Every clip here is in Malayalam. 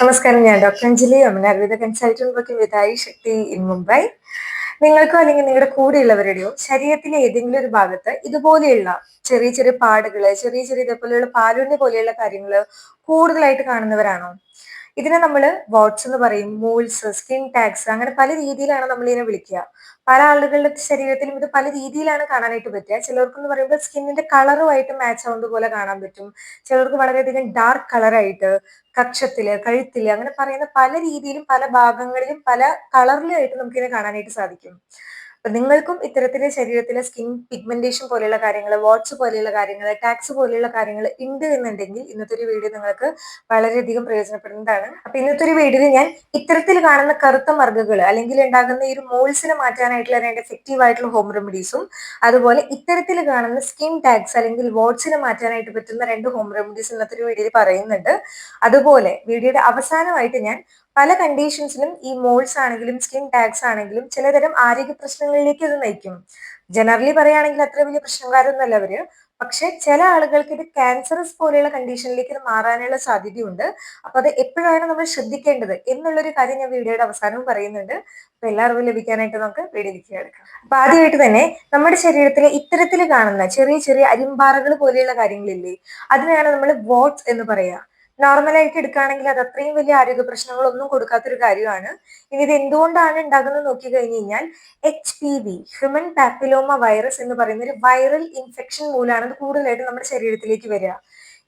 നമസ്കാരം ഞാൻ ഡോക്ടർ അഞ്ജലി. അമ്മ Ayurveda consultant working with Shakti in Mumbai. നിങ്ങൾക്കോ അല്ലെങ്കിൽ നിങ്ങളുടെ കൂടെയുള്ളവരുടെയോ ശരീരത്തിലെ ഏതെങ്കിലും ഒരു ഭാഗത്ത് ഇതുപോലെയുള്ള ചെറിയ ചെറിയ പാടുകൾ ചെറിയ ചെറിയ ഇതേപോലെയുള്ള പാലുണ്ണി പോലെയുള്ള കാര്യങ്ങൾ കൂടുതലായിട്ട് കാണുന്നവരാണോ? ഇതിനെ നമ്മൾ വോട്ട്സ് എന്ന് പറയും മൂൾസ് സ്കിൻ ടാക്സ് അങ്ങനെ പല രീതിയിലാണ് നമ്മൾ ഇതിനെ വിളിക്കുക. പല ആളുകളുടെ ശരീരത്തിലും ഇത് പല രീതിയിലാണ് കാണാനായിട്ട് പറ്റുക. ചിലർക്ക് എന്ന് പറയുമ്പോൾ സ്കിന്നിന്റെ കളറുമായിട്ട് മാച്ച് ആവുന്നത് പോലെ കാണാൻ പറ്റും. ചിലർക്ക് വളരെയധികം ഡാർക്ക് കളറായിട്ട് കക്ഷത്തിൽ കഴുത്തിൽ അങ്ങനെ പറയുന്ന പല രീതിയിലും പല ഭാഗങ്ങളിലും പല കളറിലായിട്ട് നമുക്കിതിനെ കാണാനായിട്ട് സാധിക്കും. അപ്പൊ നിങ്ങൾക്കും ഇത്തരത്തിലെ ശരീരത്തിലെ സ്കിൻ പിഗ്മെന്റേഷൻ പോലെയുള്ള കാര്യങ്ങൾ വാട്സ് പോലെയുള്ള കാര്യങ്ങൾ ടാക്സ് പോലെയുള്ള കാര്യങ്ങൾ ഉണ്ട് എന്നുണ്ടെങ്കിൽ ഇന്നത്തെ ഒരു വീഡിയോ നിങ്ങൾക്ക് വളരെയധികം പ്രയോജനപ്പെടുന്നതാണ്. അപ്പൊ ഇന്നത്തെ ഒരു വീഡിയോയിൽ ഞാൻ ഇത്തരത്തിൽ കാണുന്ന കറുത്ത മർഗകൾ അല്ലെങ്കിൽ ഉണ്ടാകുന്ന ഈ ഒരു മോൾസിനെ മാറ്റാനായിട്ടുള്ള രണ്ട് എഫക്റ്റീവ് ആയിട്ടുള്ള ഹോം റെമഡീസും അതുപോലെ ഇത്തരത്തിൽ കാണുന്ന സ്കിൻ ടാക്സ് അല്ലെങ്കിൽ വാട്സിനെ മാറ്റാനായിട്ട് പറ്റുന്ന രണ്ട് ഹോം റെമഡീസ് ഇന്നത്തെ ഒരു വീഡിയോയിൽ പറയുന്നുണ്ട്. അതുപോലെ വീഡിയോയുടെ അവസാനമായിട്ട് ഞാൻ പല കണ്ടീഷൻസിലും ഈ മോൾസ് ആണെങ്കിലും സ്കിൻ ടാഗ്സ് ആണെങ്കിലും ചിലതരം ആരോഗ്യ പ്രശ്നങ്ങളിലേക്ക് ഇത് നയിക്കും. ജനറലി പറയുകയാണെങ്കിൽ അത്ര വലിയ പ്രശ്നക്കാരൊന്നുമല്ല അവർ. പക്ഷെ ചില ആളുകൾക്ക് ഇത് ക്യാൻസറസ് പോലെയുള്ള കണ്ടീഷനിലേക്ക് ഇത് മാറാനുള്ള സാധ്യതയുണ്ട്. അപ്പൊ അത് എപ്പോഴാണ് നമ്മൾ ശ്രദ്ധിക്കേണ്ടത് എന്നുള്ളൊരു കാര്യം ഞാൻ വീഡിയോയുടെ അവസാനവും പറയുന്നുണ്ട്. അപ്പൊ എല്ലാവർക്കും ലഭിക്കാനായിട്ട് നമുക്ക് വീഡിയോയിലേക്ക് എടുക്കാം അപ്പൊ ആദ്യമായിട്ട് തന്നെ നമ്മുടെ ശരീരത്തിൽ ഇത്തരത്തിൽ കാണുന്ന ചെറിയ ചെറിയ അരിമ്പാറകൾ പോലെയുള്ള കാര്യങ്ങളില്ലേ? അതിനെയാണ് നമ്മൾ വോട്ട്സ് എന്ന് പറയുക. നോർമലായിട്ട് എടുക്കുകയാണെങ്കിൽ അത് അത്രയും വലിയ ആരോഗ്യ പ്രശ്നങ്ങളൊന്നും കൊടുക്കാത്തൊരു കാര്യമാണ്. ഇനി ഇത് എന്തുകൊണ്ടാണ് ഉണ്ടാകുന്നത് നോക്കി കഴിഞ്ഞു കഴിഞ്ഞാൽ H P V human papilloma virus എന്ന് പറയുന്ന ഒരു വൈറൽ ഇൻഫെക്ഷൻ മൂലമാണ് അത് കൂടുതലായിട്ട് നമ്മുടെ ശരീരത്തിലേക്ക് വരിക.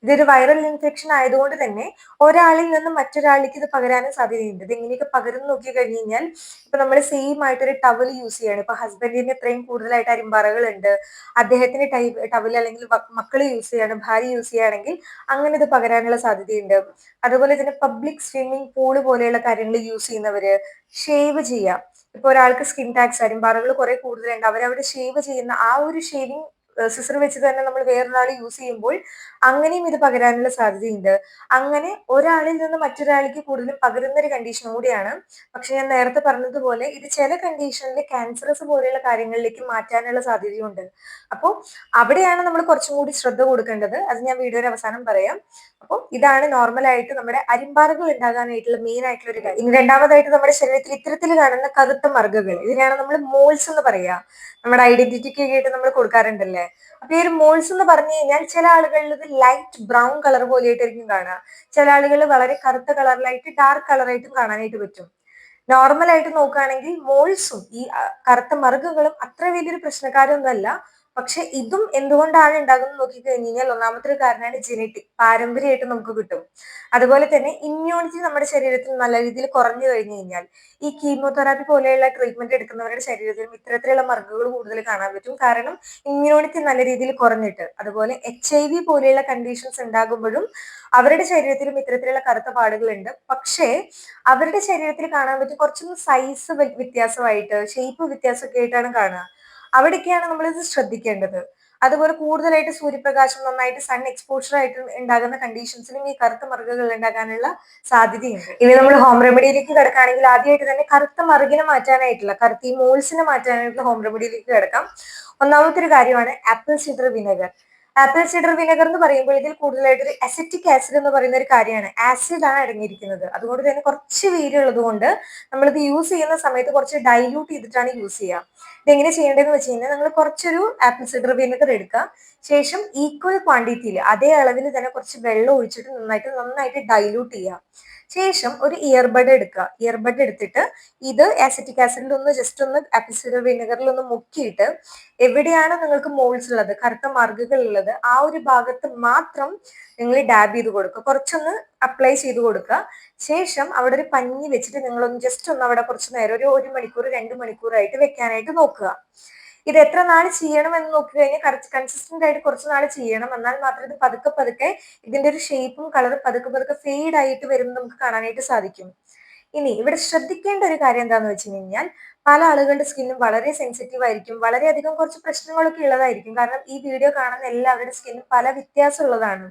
ഇതൊരു വൈറൽ ഇൻഫെക്ഷൻ ആയതുകൊണ്ട് തന്നെ ഒരാളിൽ നിന്ന് മറ്റൊരാളിലേക്ക് ഇത് പകരാനും സാധ്യതയുണ്ട്. ഇത് എങ്ങനെയൊക്കെ പകരുന്നു നോക്കി കഴിഞ്ഞ് കഴിഞ്ഞാൽ ഇപ്പൊ നമ്മൾ സെയിം ആയിട്ടൊരു ടവൽ യൂസ് ചെയ്യാണ്. ഇപ്പൊ ഹസ്ബൻഡിന് ഇത്രയും കൂടുതലായിട്ട് അരിമ്പാറകൾ ഉണ്ട് അദ്ദേഹത്തിന് ടവൽ അല്ലെങ്കിൽ മക്കൾ യൂസ് ചെയ്യാണ് ഭാര്യ യൂസ് ചെയ്യുകയാണെങ്കിൽ അങ്ങനെ ഇത് പകരാനുള്ള സാധ്യതയുണ്ട്. അതുപോലെ തന്നെ പബ്ലിക് സ്വിമ്മിംഗ് പൂൾ പോലെയുള്ള കാര്യങ്ങൾ യൂസ് ചെയ്യുന്നവര് ഷേവ് ചെയ്യാം. ഇപ്പൊ ഒരാൾക്ക് സ്കിൻ ടാക്സ് അരിമ്പാറകൾ കുറെ കൂടുതലുണ്ട്. അവരവിടെ ഷേവ് ചെയ്യുന്ന ആ ഒരു ഷേവിങ് സിസർ വെച്ച് തന്നെ നമ്മൾ വേറൊരാൾ യൂസ് ചെയ്യുമ്പോൾ അങ്ങനെയും ഇത് പകരാനുള്ള സാധ്യതയുണ്ട്. അങ്ങനെ ഒരാളിൽ നിന്ന് മറ്റൊരാളിക്ക് കൂടുതലും പകരുന്ന ഒരു കണ്ടീഷൻ കൂടിയാണ്. പക്ഷെ ഞാൻ നേരത്തെ പറഞ്ഞതുപോലെ ഇത് ചില കണ്ടീഷനിൽ ക്യാൻസറസ് പോലെയുള്ള കാര്യങ്ങളിലേക്ക് മാറ്റാനുള്ള സാധ്യതയുണ്ട്. അപ്പോൾ അവിടെയാണ് നമ്മൾ കുറച്ചും കൂടി ശ്രദ്ധ കൊടുക്കേണ്ടത്. അത് ഞാൻ വീഡിയോയുടെ അവസാനം പറയാം. അപ്പോൾ ഇതാണ് നോർമലായിട്ട് നമ്മുടെ അരിമ്പാറുകൾ ഉണ്ടാകാനായിട്ടുള്ള മെയിൻ ആയിട്ടുള്ള ഒരു കാര്യം. രണ്ടാമതായിട്ട് നമ്മുടെ ശരീരത്തിൽ ഇത്തരത്തിൽ കാണുന്ന കറുത്ത മർഗകൾ. ഇതിനെയാണ് നമ്മൾ മോൾസ് എന്ന് പറയുക നമ്മുടെ ഐഡന്റിറ്റിക്ക് ആയിട്ട് നമ്മൾ കൊടുക്കാറുണ്ടല്ലേ? അപ്പൊ ഈ ഒരു മോൾസ് എന്ന് പറഞ്ഞു കഴിഞ്ഞാൽ ചില ആളുകളിൽ ഇത് ലൈറ്റ് ബ്രൗൺ കളർ പോലെയായിട്ടായിരിക്കും കാണുക. ചില ആളുകൾ വളരെ കറുത്ത കളറിലായിട്ട് ഡാർക്ക് കളറായിട്ടും കാണാനായിട്ട് പറ്റും. നോർമൽ ആയിട്ട് നോക്കുകയാണെങ്കിൽ മോൾസും ഈ കറുത്ത മറുകുകളും അത്ര വലിയൊരു പ്രശ്നക്കാരൊന്നുമല്ല. പക്ഷെ ഇതും എന്തുകൊണ്ടാണ് ഉണ്ടാകുന്നത് നോക്കി കഴിഞ്ഞു കഴിഞ്ഞാൽ ഒന്നാമത്തെ ഒരു കാരണമാണ് ജനറ്റിക് പാരമ്പര്യമായിട്ട് നമുക്ക് കിട്ടും. അതുപോലെ തന്നെ ഇമ്മ്യൂണിറ്റി നമ്മുടെ ശരീരത്തിൽ നല്ല രീതിയിൽ കുറഞ്ഞു കഴിഞ്ഞു കഴിഞ്ഞാൽ ഈ കീമോതെറാപ്പി പോലെയുള്ള ട്രീറ്റ്മെന്റ് എടുക്കുന്നവരുടെ ശരീരത്തിലും ഇത്തരത്തിലുള്ള മർഗുകൾ കൂടുതൽ കാണാൻ പറ്റും. കാരണം ഇമ്മ്യൂണിറ്റി നല്ല രീതിയിൽ കുറഞ്ഞിട്ട് അതുപോലെ എച്ച് ഐ വി പോലെയുള്ള കണ്ടീഷൻസ് ഉണ്ടാകുമ്പോഴും അവരുടെ ശരീരത്തിലും ഇത്തരത്തിലുള്ള കറുത്ത പാടുകളുണ്ട്. പക്ഷേ അവരുടെ ശരീരത്തിൽ കാണാൻ പറ്റും കുറച്ചൊന്ന് സൈസ് വ്യത്യാസമായിട്ട് ഷേപ്പ് വ്യത്യാസമൊക്കെ ആയിട്ടാണ് കാണുക. നമ്മൾ ഇത് ശ്രദ്ധിക്കേണ്ടത്. അതുപോലെ കൂടുതലായിട്ട് സൂര്യപ്രകാശം നന്നായിട്ട് സൺ എക്സ്പോഷർ ആയിട്ട് ഉണ്ടാകുന്ന കണ്ടീഷൻസിലും ഈ കറുത്ത മറുകുകൾ ഉണ്ടാകാനുള്ള സാധ്യതയുണ്ട്. ഇനി നമ്മൾ ഹോം റെമഡിയിലേക്ക് കിടക്കുകയാണെങ്കിൽ ആദ്യമായിട്ട് തന്നെ കറുത്ത മറുകിനെ മാറ്റാനായിട്ടുള്ള കറുത്ത ഈ മോൾസിനെ മാറ്റാനായിട്ടുള്ള ഹോം റെമഡിയിലേക്ക് കിടക്കാം. ഒന്നാമത്തെ ഒരു കാര്യമാണ് apple cider vinegar apple cider vinegar എന്ന് പറയുമ്പോൾ ഇതിൽ കൂടുതലായിട്ട് ഒരു അസറ്റിക് ആസിഡ് എന്ന് പറയുന്ന ഒരു കാര്യമാണ്. ആസിഡ് ആണ് അടങ്ങിയിരിക്കുന്നത്. അതുകൊണ്ട് തന്നെ കുറച്ച് വീര്യമുള്ളത് കൊണ്ട് നമ്മളിത് യൂസ് ചെയ്യുന്ന സമയത്ത് കുറച്ച് ഡൈല്യൂട്ട് ചെയ്തിട്ടാണ് യൂസ് ചെയ്യുക. ഇതെങ്ങനെ ചെയ്യേണ്ടതെന്ന് വെച്ച് കഴിഞ്ഞാൽ നിങ്ങൾ കുറച്ചൊരു ആപ്പിൾ സിഡർ വിനെഗർ എടുക്കുക. ശേഷം ഈക്വൽ ക്വാണ്ടിറ്റിയിൽ അതേ അളവിൽ തന്നെ കുറച്ച് വെള്ളം ഒഴിച്ചിട്ട് നന്നായിട്ട് നന്നായിട്ട് ഡൈല്യൂട്ട് ചെയ്യുക. ശേഷം ഒരു ഇയർബഡ് എടുക്കുക. ഇയർബഡ് എടുത്തിട്ട് ഇത് ആസിറ്റിക് ആസിഡിൽ ഒന്ന് ജസ്റ്റ് ഒന്ന് ആപ്പിൾ സിഡർ വിനെഗറിൽ ഒന്ന് മുക്കിയിട്ട് എവിടെയാണ് നിങ്ങൾക്ക് മോൾസ് ഉള്ളത് കറുത്ത മാർഗുകൾ ഉള്ളത് ആ ഒരു ഭാഗത്ത് മാത്രം നിങ്ങൾ ഡാബ് ചെയ്ത് കൊടുക്കുക. കുറച്ചൊന്ന് അപ്ലൈ ചെയ്ത് കൊടുക്കുക. ശേഷം അവിടെ ഒരു പഞ്ഞി വെച്ചിട്ട് നിങ്ങളൊന്ന് ജസ്റ്റ് ഒന്ന് അവിടെ കുറച്ച് നേരം ഒരു ഒരു മണിക്കൂർ രണ്ട് മണിക്കൂറായിട്ട് വെക്കാനായിട്ട് നോക്കുക. ഇത് എത്ര നാൾ ചെയ്യണം എന്ന് നോക്കി കഴിഞ്ഞാൽ കൺസിസ്റ്റന്റ് ആയിട്ട് കുറച്ച് നാൾ ചെയ്യണം. എന്നാൽ മാത്രമേ ഇത് പതുക്കെ പതുക്കെ ഇതിന്റെ ഒരു ഷേപ്പും കളറും പതുക്കെ പതുക്കെ ഫെയ്ഡ് ആയിട്ട് വരുന്നത് നമുക്ക് കാണാനായിട്ട് സാധിക്കും. ഇനി ഇവിടെ ശ്രദ്ധിക്കേണ്ട ഒരു കാര്യം എന്താന്ന് വെച്ച് കഴിഞ്ഞാൽ പല ആളുകളുടെ സ്കിന്നും വളരെ സെൻസിറ്റീവ് ആയിരിക്കും. വളരെയധികം കുറച്ച് പ്രശ്നങ്ങളൊക്കെ ഉള്ളതായിരിക്കും. കാരണം ഈ വീഡിയോ കാണുന്ന എല്ലാവരുടെ സ്കിന്നും പല വ്യത്യാസമുള്ളതാണ്.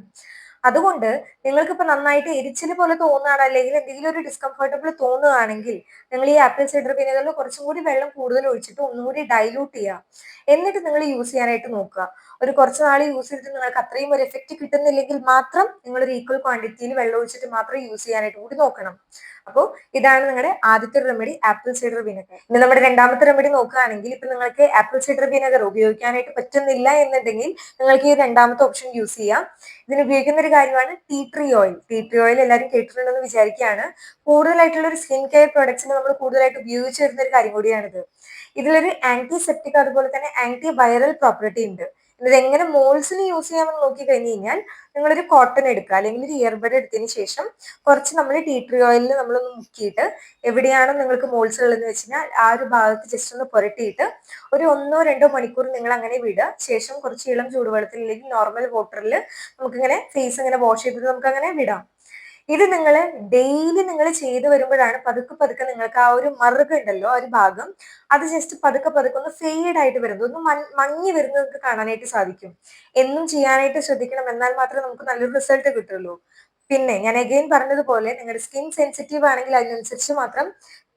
അതുകൊണ്ട് നിങ്ങൾക്ക് ഇപ്പൊ നന്നായിട്ട് എരിച്ചിൽ പോലെ തോന്നുകയാണ് അല്ലെങ്കിൽ എന്തെങ്കിലും ഒരു ഡിസ്കംഫർട്ടബിൾ തോന്നുകയാണെങ്കിൽ നിങ്ങൾ ഈ ആപ്പിൾ സൈഡർ വിനെഗറിൽ കുറച്ചും കൂടി വെള്ളം കൂടുതൽ ഒഴിച്ചിട്ട് ഒന്നുകൂടി ഡൈലൂട്ട് ചെയ്യുക. എന്നിട്ട് നിങ്ങൾ യൂസ് ചെയ്യാനായിട്ട് നോക്കുക. ഒരു കുറച്ച് നാൾ യൂസ് ചെയ്തിട്ട് നിങ്ങൾക്ക് അത്രയും ഒരു എഫക്റ്റ് കിട്ടുന്നില്ലെങ്കിൽ മാത്രം നിങ്ങൾ ഒരു ഈക്വൽ ക്വാണ്ടിറ്റിയിൽ വെള്ളം ഒഴിച്ചിട്ട് മാത്രം യൂസ് ചെയ്യാനായിട്ട് കൂടി നോക്കണം. അപ്പോൾ ഇതാണ് നിങ്ങളുടെ ആദ്യത്തെ റെമഡി ആപ്പിൾ സൈഡർ വിനെഗർ ഇനി നമ്മുടെ രണ്ടാമത്തെ റെമഡി നോക്കുകയാണെങ്കിൽ ഇപ്പൊ നിങ്ങൾക്ക് ആപ്പിൾ സൈഡർ വിനെഗർ ഉപയോഗിക്കാനായിട്ട് പറ്റുന്നില്ല എന്നുണ്ടെങ്കിൽ നിങ്ങൾക്ക് ഈ രണ്ടാമത്തെ ഓപ്ഷൻ യൂസ് ചെയ്യാം. ഇതിന് ഉപയോഗിക്കുന്ന ഒരു കാര്യമാണ് tea tree oil tea tree oil എല്ലാവരും കേട്ടിട്ടുണ്ടെന്ന് വിചാരിക്കുകയാണ്. കൂടുതലായിട്ടുള്ള ഒരു സ്കിൻ കെയർ പ്രൊഡക്ട്സിന് നമ്മൾ കൂടുതലായിട്ട് ഉപയോഗിച്ച് വരുന്ന ഒരു കാര്യം കൂടിയാണിത്. ഇതിലൊരു ആന്റിസെപ്റ്റിക് അതുപോലെ തന്നെ ആന്റി വൈറൽ പ്രോപ്പർട്ടി ഉണ്ട്. ഇത് എങ്ങനെ മോൾസിന് യൂസ് ചെയ്യാമെന്ന് നോക്കി കഴിഞ്ഞ് കഴിഞ്ഞാൽ നിങ്ങളൊരു കോട്ടൺ എടുക്കുക അല്ലെങ്കിൽ ഒരു ഇയർബഡ് എടുത്തതിന് ശേഷം കുറച്ച് നമ്മൾ ടീ ട്രീ ഓയിലിൽ നമ്മളൊന്ന് മുക്കിയിട്ട് എവിടെയാണ് നിങ്ങൾക്ക് മോൾസ് ഉള്ളതെന്ന് വെച്ച് കഴിഞ്ഞാൽ ആ ഒരു ഭാഗത്ത് ജസ്റ്റ് ഒന്ന് പുരട്ടിയിട്ട് ഒരു ഒന്നോ രണ്ടോ മണിക്കൂർ നിങ്ങൾ അങ്ങനെ വിടുക. ശേഷം കുറച്ച് ഇളം ചൂടുവെള്ളത്തിൽ അല്ലെങ്കിൽ നോർമൽ വാട്ടറിൽ നമുക്കിങ്ങനെ ഫേസ് ഇങ്ങനെ വാഷ് ചെയ്തിട്ട് നമുക്ക് അങ്ങനെ വിടാം. ഇത് നിങ്ങൾ ഡെയിലി നിങ്ങൾ ചെയ്തു വരുമ്പോഴാണ് പതുക്കെ പതുക്കെ നിങ്ങൾക്ക് ആ ഒരു മറുക ഉണ്ടല്ലോ ആ ഒരു ഭാഗം. അത് ജസ്റ്റ് പതുക്കെ പതുക്കെ ഒന്ന് ഫെയ്ഡ് ആയിട്ട് വരുന്നത് ഒന്ന് മങ്ങി വരുന്നത് നിങ്ങൾക്ക് കാണാനായിട്ട് സാധിക്കും. എന്നും ചെയ്യാനായിട്ട് ശ്രദ്ധിക്കണം എന്നാൽ മാത്രമേ നമുക്ക് നല്ലൊരു റിസൾട്ട് കിട്ടുള്ളൂ. പിന്നെ ഞാൻ അഗെയിൻ പറഞ്ഞതുപോലെ നിങ്ങളുടെ സ്കിൻ സെൻസിറ്റീവ് ആണെങ്കിൽ അതിനനുസരിച്ച് മാത്രം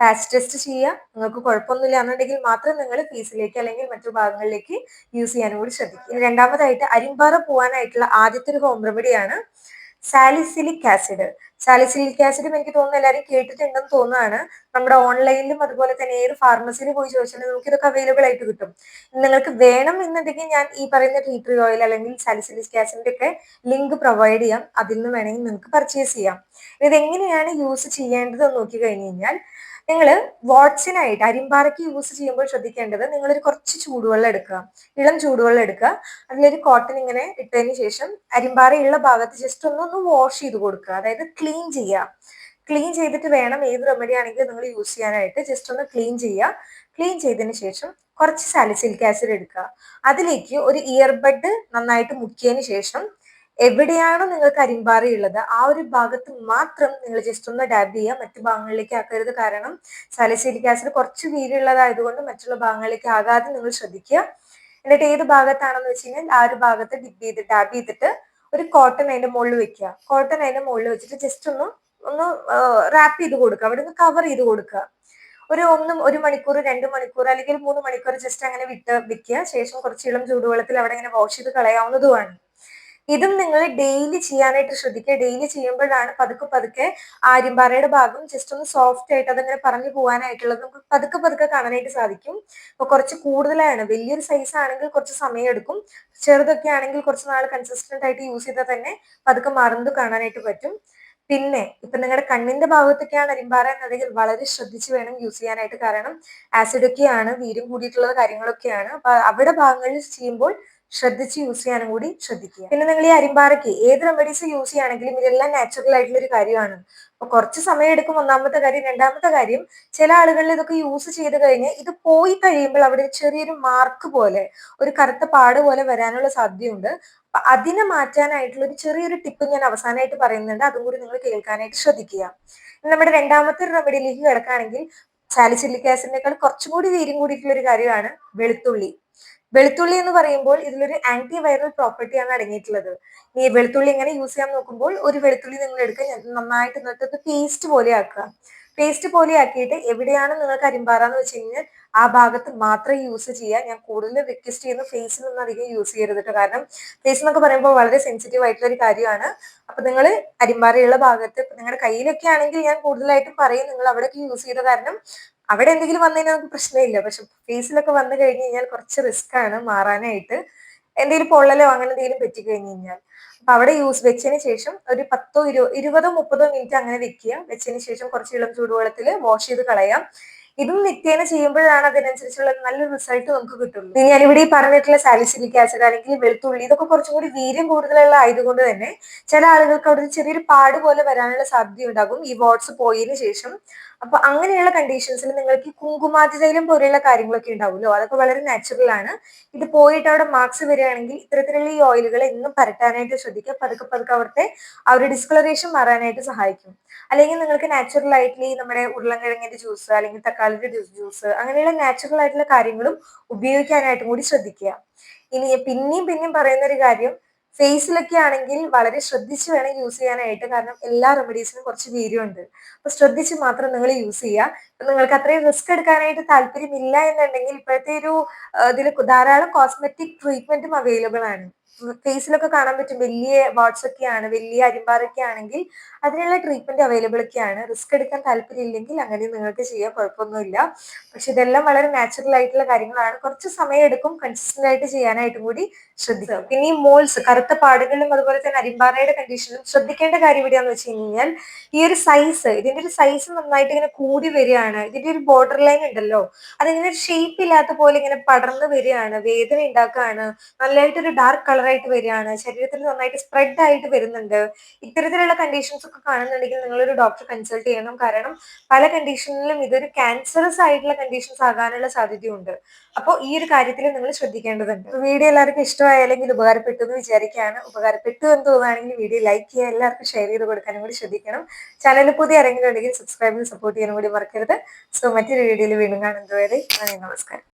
പാച്ച് ടെസ്റ്റ് ചെയ്യുക. നിങ്ങൾക്ക് കുഴപ്പമൊന്നുമില്ല എന്നുണ്ടെങ്കിൽ മാത്രം നിങ്ങൾ ഫീസിലേക്ക് അല്ലെങ്കിൽ മറ്റു ഭാഗങ്ങളിലേക്ക് യൂസ് ചെയ്യാനും കൂടി ശ്രദ്ധിക്കുക. രണ്ടാമതായിട്ട് അരിമ്പാറ പോകാനായിട്ടുള്ള ആദ്യത്തെ ഒരു ഹോം റെമഡിയാണ് സാലിസിലിക് ആസിഡ്. സാലിസിലിക് ആസിഡും എനിക്ക് തോന്നുന്നു എല്ലാവരും കേട്ടിട്ടുണ്ടെന്ന് തോന്നുകയാണ്. നമ്മുടെ ഓൺലൈനിലും അതുപോലെ തന്നെ ഏത് ഫാർമസിയിൽ പോയി ചോദിച്ചാലും നമുക്ക് ഇതൊക്കെ അവൈലബിൾ ആയിട്ട് കിട്ടും. നിങ്ങൾക്ക് വേണം എന്നുണ്ടെങ്കിൽ ഞാൻ ഈ പറയുന്ന ടീ ഓയിൽ അല്ലെങ്കിൽ സാലിസിലിക് ആസിഡിന്റെ ഒക്കെ ലിങ്ക് പ്രൊവൈഡ് ചെയ്യാം. അതിൽ നിന്ന് വേണമെങ്കിൽ നിങ്ങൾക്ക് പർച്ചേസ് ചെയ്യാം. ഇത് എങ്ങനെയാണ് യൂസ് ചെയ്യേണ്ടത് നോക്കി കഴിഞ്ഞു കഴിഞ്ഞാൽ നിങ്ങൾ വാട്സിനായിട്ട് അരിമ്പാറയ്ക്ക് യൂസ് ചെയ്യുമ്പോൾ ശ്രദ്ധിക്കേണ്ടത് നിങ്ങളൊരു കുറച്ച് ചൂടുവെള്ളം എടുക്കുക. ഇളം ചൂടുവെള്ളം എടുക്കുക. അതിലൊരു കോട്ടൺ ഇങ്ങനെ ഇട്ടതിന് ശേഷം അരിമ്പാറയുള്ള ഭാഗത്ത് ജസ്റ്റ് ഒന്ന് ഒന്ന് വാഷ് ചെയ്ത് കൊടുക്കുക. അതായത് ക്ലീൻ ചെയ്യുക. ക്ലീൻ ചെയ്തിട്ട് വേണം ഏത് റെമഡി ആണെങ്കിലും നിങ്ങൾ യൂസ് ചെയ്യാനായിട്ട് ജസ്റ്റ് ഒന്ന് ക്ലീൻ ചെയ്യുക. ക്ലീൻ ചെയ്തതിന് ശേഷം കുറച്ച് സാലിസിലിക് ആസിഡ് എടുക്കുക. അതിലേക്ക് ഒരു ഇയർബഡ് നന്നായിട്ട് മുക്കിയതിന് ശേഷം എവിടെയാണോ നിങ്ങൾക്ക് അരിമ്പാറ ഉള്ളത് ആ ഒരു ഭാഗത്ത് മാത്രം നിങ്ങൾ ജസ്റ്റ് ഒന്ന് ഡാബ് ചെയ്യുക മറ്റു ഭാഗങ്ങളിലേക്ക് ആക്കരുത്. കാരണം സാലിസിലിക് ആസിഡ് കുറച്ച് വീരുള്ളതായതുകൊണ്ട് മറ്റുള്ള ഭാഗങ്ങളിലേക്ക് ആകാതെ നിങ്ങൾ ശ്രദ്ധിക്കുക. എന്നിട്ട് ഏത് ഭാഗത്താണെന്ന് വെച്ച് കഴിഞ്ഞാൽ ആ ഒരു ഭാഗത്ത് ഡിപ്പ് ചെയ്ത് ഡാബ് ചെയ്തിട്ട് ഒരു കോട്ടൺ അതിന്റെ മുകളിൽ വെക്കുക. കോട്ടൺ അതിന്റെ മുകളിൽ വെച്ചിട്ട് ജസ്റ്റ് ഒന്ന് ഒന്ന് റാപ്പ് ചെയ്ത് കൊടുക്കുക. അവിടെ നിന്ന് കവർ ചെയ്ത് കൊടുക്കുക. ഒരു ഒന്നും ഒരു മണിക്കൂർ രണ്ട് മണിക്കൂർ അല്ലെങ്കിൽ മൂന്ന് മണിക്കൂർ ജസ്റ്റ് അങ്ങനെ വിട്ട് വെക്കുക. ശേഷം കുറച്ച് ഇളം ചൂടുവെള്ളത്തിൽ അവിടെ ഇങ്ങനെ വാഷ് ചെയ്ത് കളയാവുന്നതുമാണ്. ഇതും നിങ്ങൾ ഡെയിലി ചെയ്യാനായിട്ട് ശ്രദ്ധിക്കുക. ഡെയിലി ചെയ്യുമ്പോഴാണ് പതുക്കെ പതുക്കെ ആര്യമ്പാറയുടെ ഭാഗം ജസ്റ്റ് ഒന്ന് സോഫ്റ്റ് ആയിട്ട് അതങ്ങനെ പറഞ്ഞു പോകാനായിട്ടുള്ളത് നമുക്ക് പതുക്കെ പതുക്കെ കാണാനായിട്ട് സാധിക്കും. അപ്പൊ കുറച്ച് കൂടുതലാണ്. വലിയൊരു സൈസ് ആണെങ്കിൽ കുറച്ച് സമയം എടുക്കും. ചെറുതൊക്കെ ആണെങ്കിൽ കുറച്ച് നാൾ കൺസിസ്റ്റന്റ് ആയിട്ട് യൂസ് ചെയ്താൽ തന്നെ പതുക്കെ മറന്നു കാണാനായിട്ട് പറ്റും. പിന്നെ ഇപ്പൊ നിങ്ങളുടെ കണ്ണിന്റെ ഭാഗത്തൊക്കെയാണ് അരിമ്പാറ എന്നുണ്ടെങ്കിൽ വളരെ ശ്രദ്ധിച്ച് വേണം യൂസ് ചെയ്യാനായിട്ട്. കാരണം ആസിഡൊക്കെയാണ് വീരും കൂടിയിട്ടുള്ള കാര്യങ്ങളൊക്കെയാണ്. അപ്പൊ അവിടെ ഭാഗങ്ങളിൽ ചെയ്യുമ്പോൾ ശ്രദ്ധിച്ച് യൂസ് ചെയ്യാനും കൂടി ശ്രദ്ധിക്കുക. പിന്നെ നിങ്ങൾ ഈ അരിമ്പാറയ്ക്ക് ഏത് റെമഡീസ് യൂസ് ചെയ്യുകയാണെങ്കിലും ഇതെല്ലാം നാച്ചുറൽ ആയിട്ടുള്ള ഒരു കാര്യമാണ്. അപ്പൊ കുറച്ച് സമയം എടുക്കും ഒന്നാമത്തെ കാര്യം. രണ്ടാമത്തെ കാര്യം ചില ആളുകളിൽ ഇതൊക്കെ യൂസ് ചെയ്ത് കഴിഞ്ഞ് ഇത് പോയി കഴിയുമ്പോൾ അവിടെ ചെറിയൊരു മാർക്ക് പോലെ ഒരു കറുത്ത പാട് പോലെ വരാനുള്ള സാധ്യതയുണ്ട്. അപ്പൊ അതിനെ മാറ്റാനായിട്ടുള്ള ഒരു ചെറിയൊരു ടിപ്പ് ഞാൻ അവസാനമായിട്ട് പറയുന്നുണ്ട്. അതും കൂടി നിങ്ങൾ കേൾക്കാനായിട്ട് ശ്രദ്ധിക്കുക. നമ്മുടെ രണ്ടാമത്തെ റെമഡിയിലേക്ക് കിടക്കുകയാണെങ്കിൽ സാലിസിലിക് ആസിഡിനേക്കാൾ കുറച്ചും കൂടി വീര്യം കൂടിയിട്ടുള്ള ഒരു കാര്യമാണ് വെളുത്തുള്ളി. വെളുത്തുള്ളി എന്ന് പറയുമ്പോൾ ഇതിലൊരു ആന്റി വൈറൽ പ്രോപ്പർട്ടിയാണ് അടങ്ങിയിട്ടുള്ളത്. ഈ വെളുത്തുള്ളി എങ്ങനെ യൂസ് ചെയ്യാൻ നോക്കുമ്പോൾ ഒരു വെളുത്തുള്ളി നിങ്ങൾ എടുക്കുക നന്നായിട്ട് എന്നിട്ട് പേസ്റ്റ് പോലെ ആക്കുക. പേസ്റ്റ് പോലെ ആക്കിയിട്ട് എവിടെയാണ് നിങ്ങൾക്ക് അരിമ്പാറാന്ന് വെച്ച് കഴിഞ്ഞാൽ ആ ഭാഗത്ത് മാത്രം യൂസ് ചെയ്യുക. ഞാൻ കൂടുതൽ റിക്വസ്റ്റ് ചെയ്യുന്ന ഫേസിൽ നിന്ന് അധികം യൂസ് ചെയ്യരുത് കേട്ടോ കാരണം ഫേസ് എന്നൊക്കെ പറയുമ്പോൾ വളരെ സെൻസിറ്റീവ് ആയിട്ടുള്ള ഒരു കാര്യമാണ്. അപ്പൊ നിങ്ങൾ അരിമ്പാറയുള്ള ഭാഗത്ത് നിങ്ങളുടെ കയ്യിലൊക്കെ ആണെങ്കിൽ ഞാൻ കൂടുതലായിട്ടും പറയും നിങ്ങൾ അവിടെയൊക്കെ യൂസ് ചെയ്ത കാരണം അവിടെ എന്തെങ്കിലും വന്നു കഴിഞ്ഞാൽ നമുക്ക് പ്രശ്നമില്ല. പക്ഷെ ഫേസിലൊക്കെ വന്നു കഴിഞ്ഞ് കഴിഞ്ഞാൽ കുറച്ച് റിസ്ക് ആണ് മാറാനായിട്ട്. എന്തെങ്കിലും പൊള്ളലോ അങ്ങനെ എന്തെങ്കിലും പറ്റി കഴിഞ്ഞ് കഴിഞ്ഞാൽ. അപ്പൊ അവിടെ യൂസ് വെച്ചതിന് ശേഷം ഒരു പത്തോ ഇരു ഇരുപതോ മുപ്പതോ മിനിറ്റ് അങ്ങനെ വെക്കുക. വെച്ചതിന് ശേഷം കുറച്ച് ഇളം ചൂടുവെള്ളത്തിൽ വാഷ് ചെയ്ത് കളയാം. ഇതും നിത്യേന ചെയ്യുമ്പോഴാണ് അതിനനുസരിച്ചുള്ള നല്ല റിസൾട്ട് നമുക്ക് കിട്ടുള്ളൂ. ഇനി ഞാനിവിടെ ഈ പറഞ്ഞിട്ടുള്ള സാലിസിലിക് ആസിഡ് അല്ലെങ്കിൽ വെളുത്തുള്ളി ഇതൊക്കെ കുറച്ചും കൂടി വീര്യം കൂടുതലുള്ള ആയതുകൊണ്ട് തന്നെ ചില ആളുകൾക്ക് അവിടെ ചെറിയൊരു പാട് പോലെ വരാനുള്ള സാധ്യത ഉണ്ടാകും ഈ വാട്സ് പോയതിനു ശേഷം അപ്പൊ അങ്ങനെയുള്ള കണ്ടീഷൻസിൽ നിങ്ങൾക്ക് ഈ കുങ്കുമാതിതൈലം പോലെയുള്ള കാര്യങ്ങളൊക്കെ ഉണ്ടാവുമല്ലോ? അതൊക്കെ വളരെ നാച്ചുറൽ ആണ്. ഇത് പോയിട്ട് അവിടെ മാർക്സ് വരികയാണെങ്കിൽ ഇത്തരത്തിലുള്ള ഈ ഓയിലുകൾ എന്നും പരട്ടാനായിട്ട് ശ്രദ്ധിക്കുക. പതുക്കെ പതുക്കെ അവിടുത്തെ ആ ഒരു ഡിസ്കളറേഷൻ മാറാനായിട്ട് സഹായിക്കും. അല്ലെങ്കിൽ നിങ്ങൾക്ക് നാച്ചുറൽ ആയിട്ട് ഈ നമ്മുടെ ഉരുളൻകിഴങ്ങിന്റെ ജ്യൂസ് അല്ലെങ്കിൽ തക്കാളിയുടെ ജ്യൂസ് അങ്ങനെയുള്ള നാച്ചുറൽ ആയിട്ടുള്ള കാര്യങ്ങളും ഉപയോഗിക്കാനായിട്ടും കൂടി ശ്രദ്ധിക്കുക. ഇനി പിന്നെയും പിന്നെയും പറയുന്ന ഒരു കാര്യം ഫേസിലൊക്കെ ആണെങ്കിൽ വളരെ ശ്രദ്ധിച്ച് വേണം യൂസ് ചെയ്യാനായിട്ട്. കാരണം എല്ലാ റെമഡീസിനും കുറച്ച് വീര്യമുണ്ട്. അപ്പൊ ശ്രദ്ധിച്ച് മാത്രം നിങ്ങൾ യൂസ് ചെയ്യുക. നിങ്ങൾക്ക് അത്രയും റിസ്ക് എടുക്കാനായിട്ട് താല്പര്യമില്ല എന്നുണ്ടെങ്കിൽ ഇപ്പോഴത്തെ ഒരു ഇതിൽ ധാരാളം കോസ്മെറ്റിക് ട്രീറ്റ്മെന്റും അവൈലബിൾ ആണ്. ഫേസിലൊക്കെ കാണാൻ പറ്റും വലിയ വാട്സ് ഒക്കെയാണ് വലിയ അരിമ്പാറൊക്കെ ആണെങ്കിൽ അതിനുള്ള ട്രീറ്റ്മെന്റ് അവൈലബിൾ ഒക്കെയാണ് റിസ്ക് എടുക്കാൻ താല്പര്യമില്ലെങ്കിൽ അങ്ങനെ നിങ്ങൾക്ക് ചെയ്യാൻ കുഴപ്പമൊന്നുമില്ല. പക്ഷെ ഇതെല്ലാം വളരെ നാച്ചുറൽ ആയിട്ടുള്ള കാര്യങ്ങളാണ്. കുറച്ച് സമയം എടുക്കും കൺസിസ്റ്റന്റ് ആയിട്ട് ചെയ്യാനായിട്ടും കൂടി ശ്രദ്ധിക്കുക പിന്നെ ഈ മോൾസ് കറുത്ത പാടുകളിലും അതുപോലെ തന്നെ അരിമ്പാറയുടെ കണ്ടീഷനും ശ്രദ്ധിക്കേണ്ട കാര്യം എവിടെയാന്ന് വെച്ച് കഴിഞ്ഞാൽ ഈ ഒരു സൈസ് ഇതിന്റെ ഒരു സൈസ് നന്നായിട്ട് ഇങ്ങനെ കൂടി വരികയാണ്. ഇതിന്റെ ഒരു ബോർഡർ ലൈൻ ഉണ്ടല്ലോ അതിങ്ങനെ ഷേപ്പ് ഇല്ലാത്ത പോലെ ഇങ്ങനെ പടർന്നു വരികയാണ്. വേദന ഉണ്ടാക്കുകയാണ്. നല്ലതായിട്ടൊരു ഡാർക്ക് കളറായിട്ട് വരികയാണ്. ശരീരത്തിൽ നന്നായിട്ട് സ്പ്രെഡ് ആയിട്ട് വരുന്നുണ്ട്. ഇത്തരത്തിലുള്ള കണ്ടീഷൻസ് ഒക്കെ കാണുന്നുണ്ടെങ്കിൽ നിങ്ങളൊരു ഡോക്ടറെ കൺസൾട്ട് ചെയ്യണം. കാരണം പല കണ്ടീഷനിലും ഇതൊരു ക്യാൻസറസ് ആയിട്ടുള്ള കണ്ടീഷൻസ് ആകാനുള്ള സാധ്യതയുണ്ട്. അപ്പോൾ ഈ ഒരു കാര്യത്തിൽ നിങ്ങൾ ശ്രദ്ധിക്കേണ്ടതുണ്ട്. വീഡിയോ എല്ലാവർക്കും ഇഷ്ടമായാലെങ്കിൽ ഉപകാരപ്പെട്ടു എന്ന് വിചാരിക്കുകയാണ്. ഉപകാരപ്പെട്ടു എന്ന് തോന്നുകയാണെങ്കിൽ വീഡിയോ ലൈക്ക് ചെയ്യുക എല്ലാവർക്കും ഷെയർ ചെയ്ത് കൊടുക്കാനും കൂടി ശ്രദ്ധിക്കണം. ചാനൽ പുതിയ ഇറങ്ങിയിട്ടുണ്ടെങ്കിൽ സബ്സ്ക്രൈബ് ചെയ്ത് സപ്പോർട്ട് ചെയ്യാനും കൂടി മറക്കരുത്. സോ മറ്റൊരു വീഡിയോയിൽ വീണ്ടും കാണുന്നതുവരെ നന്ദി നമസ്കാരം.